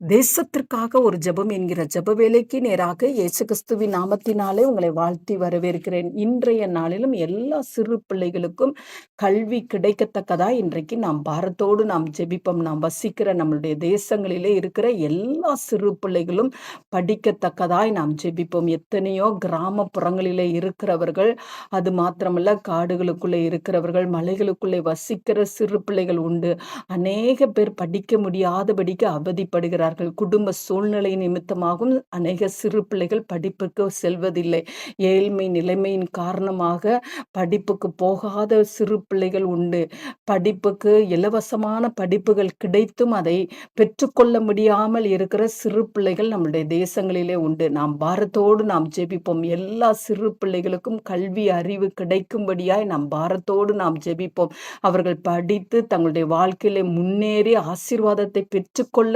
தேசத்திற்காக ஒரு ஜெபம் என்கிற ஜப வேலைக்கு நேராக இயேசு கிறிஸ்துவின் நாமத்தினாலே உங்களை வாழ்த்தி வரவேற்கிறேன். இன்றைய நாளிலும் எல்லா சிறு பிள்ளைகளுக்கும் கல்வி கிடைக்கத்தக்கதா? இன்றைக்கு நாம் பாரத்தோடு நாம் ஜெபிப்போம். நாம் வசிக்கிற நம்மளுடைய தேசங்களிலே இருக்கிற எல்லா சிறு பிள்ளைகளும் படிக்கத்தக்கதாய் நாம் ஜெபிப்போம். எத்தனையோ கிராமப்புறங்களிலே இருக்கிறவர்கள் அது மாத்திரமல்ல காடுகளுக்குள்ளே இருக்கிறவர்கள் மலைகளுக்குள்ளே வசிக்கிற சிறு பிள்ளைகள் உண்டு. அநேக பேர் படிக்க முடியாதபடிக்கு அவதிப்படுகிறார் இருக்கிறார்கள் குடும்ப சூழ்நிலை நிமித்தமாகவும் அநேக சிறு பிள்ளைகள் படிப்புக்கு செல்வதில்லை. ஏழ்மை நிலைமையின் காரணமாக படிப்புக்கு போகாத சிறு பிள்ளைகள் உண்டு. படிப்புக்கு இலவசமான படிப்புகள் கிடைத்தும் அதை பெற்றுக்கொள்ள முடியாமல் இருக்கிற சிறு பிள்ளைகள் நம்முடைய தேசங்களிலே உண்டு. நாம் பாரத்தோடு நாம் ஜெபிப்போம். எல்லா சிறு பிள்ளைகளுக்கும் கல்வி அறிவு கிடைக்கும்படியாய் நாம் பாரத்தோடு நாம் ஜெபிப்போம். அவர்கள் படித்து தங்களுடைய வாழ்க்கையில முன்னேறி ஆசீர்வாதத்தை பெற்றுக்கொள்ள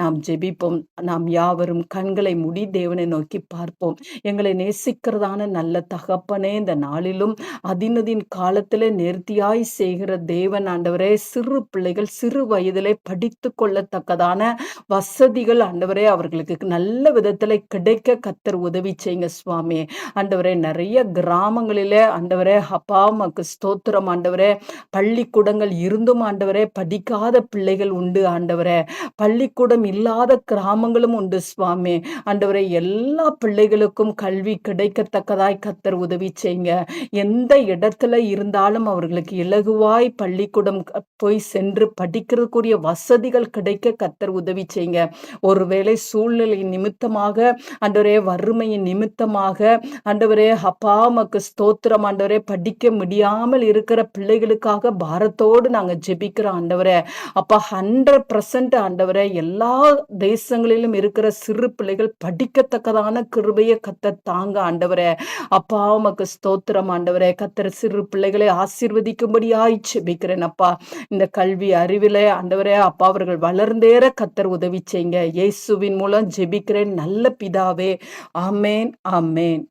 நாம் நாம் ஜெபிப்போம். நாம் யாவரும் கண்களை முடி தேவனை நோக்கி பார்ப்போம். எங்களை நேசிக்கிறதான நல்ல தகப்பனே இந்த நாளிலும் அதினதின் காலத்தில் நேர்த்தியாய் செய்கிற தேவன் ஆண்டவரே சிறு பிள்ளைகள் சிறு வயதிலே படித்து கொள்ளத்தக்கதான வசதிகள் ஆண்டவரே அவர்களுக்கு நல்ல விதத்தில் கிடைக்க கத்தர் உதவி செய்யுங்க சுவாமி. ஆண்டவரே நிறைய கிராமங்களிலே ஆண்டவரே அப்பா மக்கு ஸ்தோத்திரம் ஆண்டவரே. பள்ளிக்கூடங்கள் இருந்தும் ஆண்டவரே படிக்காத பிள்ளைகள் உண்டு ஆண்டவரே. பள்ளிக்கூடம் இல்லை இல்லாத கிராமங்களும் உண்டு சுவாமி. ஆண்டவரை எல்லா பிள்ளைகளுக்கும் கல்வி கிடைக்கத்தக்கதாய் கத்தர் உதவி செய்யுங்க. எந்த இடத்துல இருந்தாலும் அவர்களுக்கு இலகுவாய் பள்ளிக்கூடம் போய் சென்று படிக்கிறதுக்குரிய வசதிகள் கிடைக்க கத்தர் உதவி செய்யுங்க. ஒருவேளை சூழ்நிலை நிமித்தமாக அண்டவரே வறுமையின் நிமித்தமாக அண்டவரே அப்பா மக்கு ஸ்தோத்திரம் ஆண்டவரே படிக்க முடியாமல் இருக்கிற பிள்ளைகளுக்காக பாரத்தோடு நாங்கள் ஜெபிக்கிறோம் ஆண்டவரே. அப்பா ஹண்ட்ரட் பர்சன்ட் ஆண்டவரே எல்லா தேசங்களிலும் இருக்கிற சிறு பிள்ளைகள் படிக்கத்தக்கதான கிருபைய கத்த தாங்க ஆண்டவரே. அப்பா உமக்கு ஸ்தோத்திரம் ஆண்டவரே. கத்தர் சிறு பிள்ளைகளை ஆசிர்வதிக்கும்படியாய் செபிக்கிறேன் அப்பா. இந்த கல்வி அறிவில ஆண்டவரே அப்பா அவர்கள் வளர்ந்தேற கத்தர் உதவி செய்யுங்க. இயேசுவின் மூலம் ஜெபிக்கிறேன். நல்ல பிதாவே. ஆமேன் ஆமேன்.